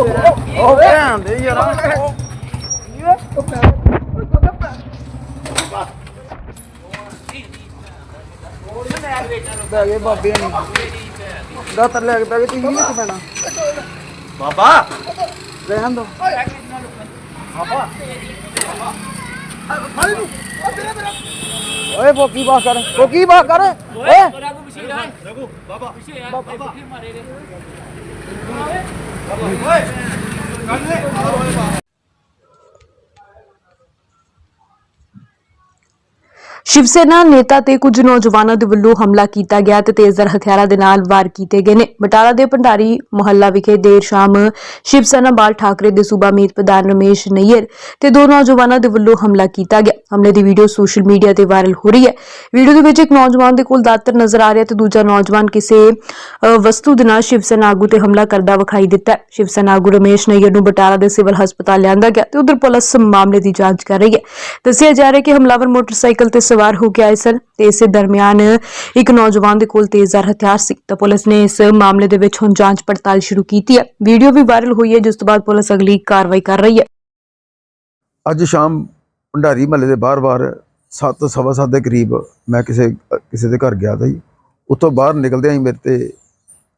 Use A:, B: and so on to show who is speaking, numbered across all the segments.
A: ਉਹ ਭੈਣ ਦੇ ਯਾਰ ਬੈ ਗਏ ਬਾਬੇ ਨੇ ਦਾਤਰ ਲੈ ਕੇ ਤੁਸੀਂ ਨਹੀਂ ਪੈਣਾ
B: ਬਾਬਾ
A: ਰਹਿਣ ਦੋ ਓਏ ਬੋਕੀ ਬਾਤ ਕਰ ਬੋਕੀ ਬਾਤ ਕਰ ਓਏ
C: ਸ਼ਿਵ ਸੈਨਾ ਨੇਤਾ ਤੇ ਕੁਝ ਨੌਜਵਾਨਾਂ ਦੇ ਵੱਲੋਂ ਹਮਲਾ ਕੀਤਾ ਗਿਆ ਤੇ ਤੇਜ਼ਧਾਰ ਹਥਿਆਰਾਂ ਦੇ ਨਾਲ ਵਾਰ ਕੀਤੇ ਗਏ ਨੇ। ਬਟਾਲਾ ਦੇ ਭੰਡਾਰੀ ਮੁਹੱਲਾ ਵਿਖੇ ਦੇਰ ਸ਼ਾਮ ਸ਼ਿਵ ਸੈਨਾ ਬਾਲ ਠਾਕਰੇ ਦੇ ਸੂਬਾ ਮੀਤ ਪ੍ਰਧਾਨ ਰਮੇਸ਼ ਨਈਅਰ ਤੇ ਦੋ ਨੌਜਵਾਨਾਂ ਦੇ ਵੱਲੋਂ ਹਮਲਾ ਕੀਤਾ ਗਿਆ। ਹਮਲੇ ਦੀ ਵੀਡੀਓ ਸੋਸ਼ਲ ਮੀਡੀਆ ਤੇ ਵਾਇਰਲ ਹੋ ਰਹੀ ਹੈ। ਵੀਡੀਓ ਦੇ ਵਿੱਚ ਇੱਕ ਨੌਜਵਾਨ ਦੇ ਕੋਲ ਦਾਤਰ ਨਜ਼ਰ ਆ ਰਿਹਾ ਤੇ ਦੂਜਾ ਨੌਜਵਾਨ ਕਿਸੇ ਵਸਤੂ ਦੇ ਨਾਲ ਸ਼ਿਵ ਸੈਨਾ ਆਗੂ ਤੇ ਹਮਲਾ ਕਰਦਾ ਵਿਖਾਈ ਦਿੱਤਾ ਸ਼ਿਵ ਸੈਨਾ ਆਗੂ ਰਮੇਸ਼ ਨਈਅਰ ਨੂੰ ਬਟਾਲਾ ਦੇ ਸਿਵਲ ਹਸਪਤਾਲ ਲਿਆਂਦਾ ਗਿਆ ਤੇ ਉਧਰ ਪੁਲਿਸ ਮਾਮਲੇ ਦੀ ਜਾਂਚ ਕਰ ਰਹੀ ਹੈ। ਦੱਸਿਆ ਜਾ ਰਿਹਾ ਕਿ ਹਮਲਾਵਰ ਮੋਟਰਸਾਈਕਲ ਤੇ ਸਵਾਰ ਹੋ ਕੇ ਆਏ ਸਨ ਤੇ ਇਸੇ ਦਰਮਿਆਨ ਇੱਕ ਨੌਜਵਾਨ ਦੇ ਕੋਲ ਤੇਜ਼ਧਾਰ ਹਥਿਆਰ ਸੀ। ਤਾਂ ਪੁਲਿਸ ਨੇ ਇਸ ਮਾਮਲੇ ਦੇ ਵਿੱਚ ਹੁਣ ਜਾਂਚ ਪੜਤਾਲ ਸ਼ੁਰੂ ਕੀਤੀ ਹੈ। ਵੀਡੀਓ ਵੀ ਵਾਇਰਲ ਹੋਈ ਹੈ, ਜਿਸ ਤੋਂ ਬਾਅਦ ਪੁਲਿਸ ਅਗਲੀ ਕਾਰਵਾਈ ਕਰ ਰਹੀ ਹੈ।
D: ਅੱਜ ਸ਼ਾਮ ਭੰਡਾਰੀ ਮਹੱਲੇ ਦੇ ਬਾਹਰ-ਬਾਹਰ ਸੱਤ, ਸਵਾ ਸੱਤ ਦੇ ਕਰੀਬ ਮੈਂ ਕਿਸੇ ਕਿਸੇ ਦੇ ਘਰ ਗਿਆ ਤਾਂ ਜੀ ਉੱਥੋਂ ਬਾਹਰ ਨਿਕਲਦਿਆਂ ਹੀ ਮੇਰੇ ਤੇ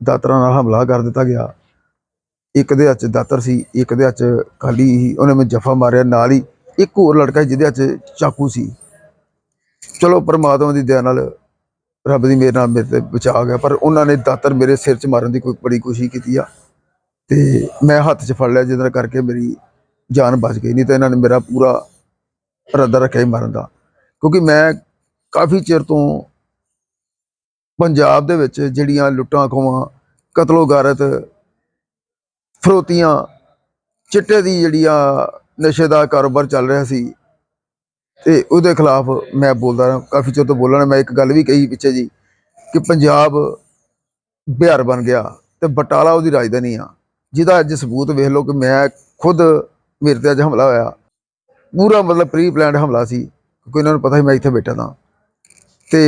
D: ਦਾਤਰਾਂ ਨਾਲ ਹਮਲਾ ਕਰ ਦਿੱਤਾ ਗਿਆ। ਇੱਕ ਦੇ ਹੱਥ ਦਾਤਰ ਸੀ, ਇੱਕ ਦੇ ਹੱਥ 'ਚ ਖਾਲੀ ਸੀ, ਉਹਨੇ ਮੈਨੂੰ ਜਫਾ ਮਾਰਿਆ। ਨਾਲ ਹੀ ਇੱਕ ਹੋਰ ਲੜਕਾ ਸੀ, ਜਿਹਦੇ ਹੱਥ ਚਾਕੂ ਸੀ। ਚਲੋ ਪਰਮਾਤਮਾ ਦੀ ਦਇਆ ਨਾਲ ਰੱਬ ਦੀ ਮੇਰੇ ਨਾਲ ਮੇਰੇ ਤੇ ਬਚਾ ਗਿਆ, ਪਰ ਉਹਨਾਂ ਨੇ ਦਾਤਰ ਮੇਰੇ ਸਿਰ 'ਚ ਮਾਰਨ ਦੀ ਕੋਈ ਬੜੀ ਕੋਸ਼ਿਸ਼ ਕੀਤੀ ਆ ਤੇ ਮੈਂ ਹੱਥ 'ਚ ਫੜ ਲਿਆ, ਜਿਹਦੇ ਨਾਲ ਕਰਕੇ ਮੇਰੀ ਜਾਨ ਬਚ ਗਈ। ਨਹੀਂ ਤਾਂ ਇਹਨਾਂ ਨੇ ਮੇਰਾ ਪੂਰਾ ਇਰਾਦਾ ਰੱਖਿਆ ਹੀ ਮਾਰਨ ਦਾ। ਕਿਉਂਕਿ ਮੈਂ ਕਾਫੀ ਚਿਰ ਤੋਂ ਪੰਜਾਬ ਦੇ ਵਿੱਚ ਜਿਹੜੀਆਂ ਲੁੱਟਾਂ ਖੋਵਾਂ ਕਤਲੋ ਗਾਰਤ, ਫਰੋਤੀਆਂ, ਚਿੱਟੇ ਦੀ ਜਿਹੜੀ ਆ ਨਸ਼ੇ ਦਾ ਕਾਰੋਬਾਰ ਚੱਲ ਰਿਹਾ ਸੀ ਤੇ ਉਹਦੇ ਖਿਲਾਫ ਮੈਂ ਬੋਲਦਾ ਰਿਹਾ, ਕਾਫੀ ਚਿਰ ਤੋਂ ਬੋਲਣਾ ਮੈਂ ਇੱਕ ਗੱਲ ਵੀ ਕਹੀ ਪਿੱਛੇ ਜੀ ਕਿ ਪੰਜਾਬ ਬਿਹਾਰ ਬਣ ਗਿਆ ਤੇ ਬਟਾਲਾ ਉਹਦੀ ਰਾਜਧਾਨੀ ਆ। ਜਿਹਦਾ ਅੱਜ ਸਬੂਤ ਵੇਖ ਲਓ ਕਿ ਮੈਂ ਖੁਦ ਮੇਰੇ ਤੇ ਅੱਜ ਹਮਲਾ ਹੋਇਆ। ਪੂਰਾ ਮਤਲਬ ਪ੍ਰੀ ਪਲਾਨਡ ਹਮਲਾ ਸੀ, ਕਿਉਂਕਿ ਇਹਨਾਂ ਨੂੰ ਪਤਾ ਸੀ ਮੈਂ ਇੱਥੇ ਬੈਠਾ ਤਾਂ। ਤੇ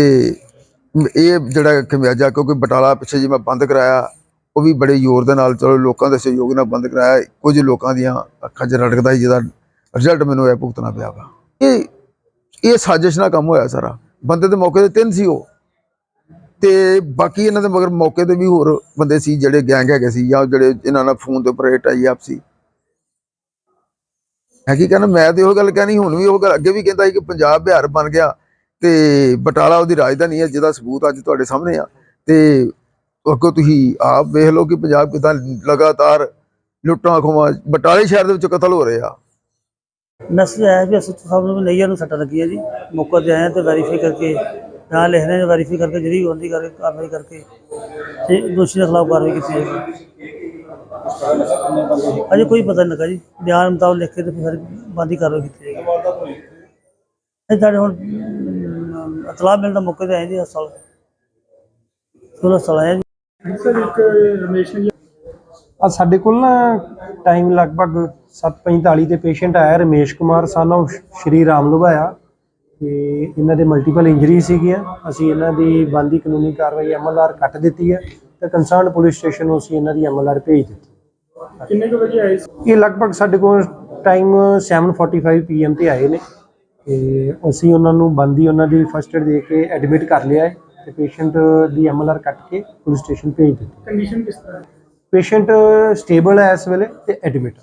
D: ਇਹ ਜਿਹੜਾ ਖਮਿਆਜਾ ਕਿਉਂਕਿ ਬਟਾਲਾ ਪਿੱਛੇ ਜੇ ਮੈਂ ਬੰਦ ਕਰਾਇਆ, ਉਹ ਵੀ ਬੜੇ ਜ਼ੋਰ ਦੇ ਨਾਲ, ਚਲੋ ਲੋਕਾਂ ਦੇ ਸਹਿਯੋਗ ਨਾਲ ਬੰਦ ਕਰਾਇਆ। ਕੁਝ ਲੋਕਾਂ ਦੀਆਂ ਅੱਖਾਂ 'ਚ ਰੜਕਦਾ ਸੀ, ਜਿਹਦਾ ਰਿਜ਼ਲਟ ਮੈਨੂੰ ਇਹ ਭੁਗਤਣਾ ਪਿਆ ਵਾ। ਇਹ ਇਹ ਸਾਜ਼ਿਸ਼ ਨਾਲ ਕੰਮ ਹੋਇਆ ਸਾਰਾ। ਬੰਦੇ ਦੇ ਮੌਕੇ ਤੇ ਤਿੰਨ ਸੀ ਉਹ। ਤੇ ਬਾਕੀ ਇਹਨਾਂ ਦੇ ਮਗਰ ਮੌਕੇ ਤੇ ਵੀ ਹੋਰ ਬੰਦੇ ਸੀ, ਜਿਹੜੇ ਗੈਂਗ ਹੈਗੇ ਸੀ ਜਾਂ ਜਿਹੜੇ ਇਹਨਾਂ ਨਾਲ ਫੋਨ ਦੇ ਉੱਪਰ ਇਹ ਟਾਈ ਆਪ ਸੀ ਹੈ ਕੀ ਕਹਿੰਦਾ ਮੈਂ ਤੇ ਉਹ ਗੱਲ ਕਹਿਣੀ, ਹੁਣ ਵੀ ਉਹ ਗੱਲ, ਅੱਗੇ ਵੀ ਕਹਿੰਦਾ ਸੀ ਕਿ ਪੰਜਾਬ ਬਿਹਾਰ ਬਣ ਗਿਆ ਤੇ ਬਟਾਲਾ ਉਹਦੀ ਰਾਜਧਾਨੀ ਹੈ, ਜਿਹਦਾ ਸਬੂਤ ਅੱਜ ਤੁਹਾਡੇ ਸਾਹਮਣੇ ਆ। ਤੇ ਅੱਗੋਂ ਤੁਸੀਂ ਆਪ ਵੇਖ ਲਓ ਕਿ ਪੰਜਾਬ ਕਿਦਾਂ ਲਗਾਤਾਰ ਲੁੱਟਾਂ ਖੋਵਾਂ ਬਟਾਲੇ ਸ਼ਹਿਰ ਦੇ ਵਿੱਚ ਕਤਲ ਹੋ ਰਹੇ ਆ।
E: ਮੈਸੇਜ ਆਇਆ ਵੀ ਅਸੀਂ ਸਾਹਿਬ ਨੂੰ ਨਈਆਂ ਨੂੰ ਸੱਟਾਂ ਲੱਗੀਆਂ ਜੀ। ਮੌਕੇ ਤੇ ਆਏ ਤੇ ਵੈਰੀਫਾਈ ਕਰਕੇ ਨਾਂ ਲਿਖ ਰਹੇ ਨੇ ਵੈਰੀਫਾਈ ਕਰਕੇ ਜਿਹੜੀ ਬੰਦੀ ਕਰਕੇ, ਕਾਰਵਾਈ ਕਰਕੇ, ਤੇ ਦੋਸ਼ੀ ਦੇ ਖਿਲਾਫ ਕਾਰਵਾਈ ਕੀਤੀ ਜਾਏਗੀ ਅਜੇ ਕੋਈ ਪਤਾ ਨਹੀਂ ਲੱਗਾ ਜੀ। ਬਿਆਨ ਮੁਤਾਬਕ ਲਿਖ ਕੇ ਤੇ ਫਿਰ ਬੰਦੀ ਕਾਰਵਾਈ ਕੀਤੀ ਜਾਏਗੀ। ਇਹ ਸਾਡੇ ਹੁਣ ਇਤਲਾਹ ਮਿਲਦਾ ਮੌਕੇ ਤੇ ਆਏ ਜੀ ਹਸਪਤਾਲ। ਹਸਪਤਾਲ ਆਏ ਜੀ।
F: ਆ ਸਾਡੇ ਕੋਲ ਨਾ ਟਾਈਮ ਲਗਭਗ 7:45 ਤੇ ਪੇਸ਼ੈਂਟ ਆਇਆ ਰਮੇਸ਼ ਕੁਮਾਰ ਸਾਨੂੰ ਸ਼੍ਰੀ ਰਾਮ ਲੁਭਾਇਆ ਤੇ ਇਹਨਾਂ ਦੇ ਮਲਟੀਪਲ ਇੰਜਰੀ ਸੀਗੀਆਂ। ਅਸੀਂ ਇਹਨਾਂ ਦੀ ਬੰਦੀ ਕਾਨੂੰਨੀ ਕਾਰਵਾਈ ਐਮਐਲਆਰ ਕੱਟ ਦਿੱਤੀ ਹੈ ਤੇ ਕੰਸਰਨਡ ਪੁਲਿਸ ਸਟੇਸ਼ਨ ਨੂੰ ਅਸੀਂ ਇਹਨਾਂ ਦੀ ਐਮਐਲਆਰ ਭੇਜ ਦਿੱਤੀ ਕਿੰਨੇ ਕੁ ਵਜੇ ਆਏ ਇਹ ਲਗਭਗ ਸਾਡੇ ਕੋਲ ਟਾਈਮ 7:45 ਪੀਐਮ ਤੇ ਆਏ ਨੇ। ਤੇ ਅਸੀਂ ਉਹਨਾਂ ਨੂੰ ਬੰਦੀ ਉਹਨਾਂ ਦੀ ਫਸਟ ਏਡ ਦੇ ਕੇ ਐਡਮਿਟ ਕਰ ਲਿਆ ਹੈ ਤੇ ਪੇਸ਼ੈਂਟ ਦੀ ਐਮਐਲਆਰ ਕੱਟ ਕੇ ਪੁਲਿਸ ਸਟੇਸ਼ਨ ਭੇਜ ਦਿੱਤੀ। ਕੰਡੀਸ਼ਨ ਕਿਸ ਤਰ੍ਹਾਂ? ਪੇਸ਼ੈਂਟ ਸਟੇਬਲ ਹੈ ਇਸ ਵੇਲੇ ਤੇ ਐਡਮਿਟ